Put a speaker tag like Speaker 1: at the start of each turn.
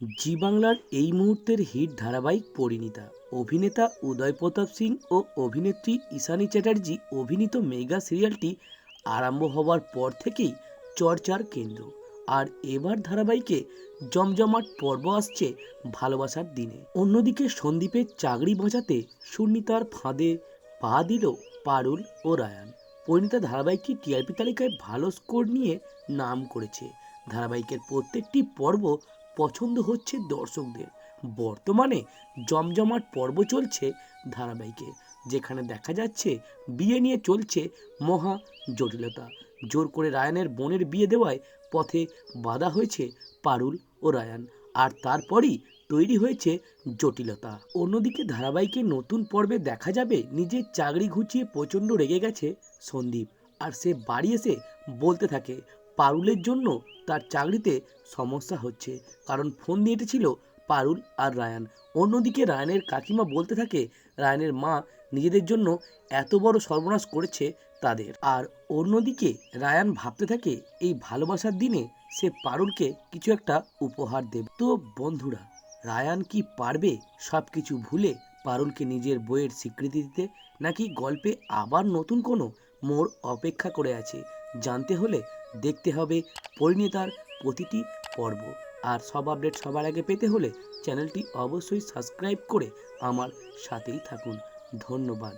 Speaker 1: জি বাংলার এই মুহূর্তের হিট ধারাবাহিক পরিণীতা। অভিনেতা উদয় প্রতাপ সিং ও অভিনেত্রী ঈশানী চ্যাটার্জি অভিনীত মেগা সিরিয়ালটি আরম্ভ হওয়ার পর থেকেই চর্চার কেন্দ্র। আর এবার ধারাবাহিকে জমজমাট পর্ব আসছে ভালোবাসার দিনে। অন্যদিকে সন্দীপের চাকরি বাঁচাতে সুনিতার ফাঁদে পা দিল পারুল ও রায়ান। পরিণীতা ধারাবাহিকটি টিআরপি তালিকায় ভালো স্কোর নিয়ে নাম করেছে। ধারাবাহিকের প্রত্যেকটি পর্ব পছন্দ হচ্ছে দর্শকদের। বর্তমানে জমজমাট পর্ব চলছে ধারাবাহিকে, যেখানে দেখা যাচ্ছে বিয়ে নিয়ে চলছে মহা জটিলতা। জোর করে রায়ানের বোনের বিয়ে দেওয়ায় পথে বাধা হয়েছে পারুল ও রায়ান, আর তারপরই তৈরি হয়েছে জটিলতা। অন্যদিকে ধারাবাহিকের নতুন পর্বে দেখা যাবে নিজের চাকরি ঘুচিয়ে প্রচণ্ড রেগে গেছে সন্দীপ, আর সে বাড়ি এসে বলতে থাকে পারুলের জন্য তার চাকরিতে সমস্যা হচ্ছে। কারণ ফোন দিয়ে এঁটেছিল পারুল আর রায়ান। অন্যদিকে রায়ানের কাকিমা বলতে থাকে, রায়ানের মা নিজেদের জন্য এত বড় সর্বনাশ করেছে তাদের। আর অন্যদিকে রায়ান ভাবতে থাকে, এই ভালোবাসার দিনে সে পারুলকে কিছু একটা উপহার দেবে। তো বন্ধুরা, রায়ান কি পারবে সব কিছু ভুলে পারুলকে নিজের বইয়ের স্বীকৃতি দিতে? নাকি গল্পে আবার নতুন কোনো মোড় অপেক্ষা করে আছে? জানতে হলে দেখতে হবে পরিণীতার প্রতিটি পর্ব। আর সব আপডেট সবার আগে পেতে হলে চ্যানেলটি অবশ্যই সাবস্ক্রাইব করে আমার সাথেই থাকুন। ধন্যবাদ।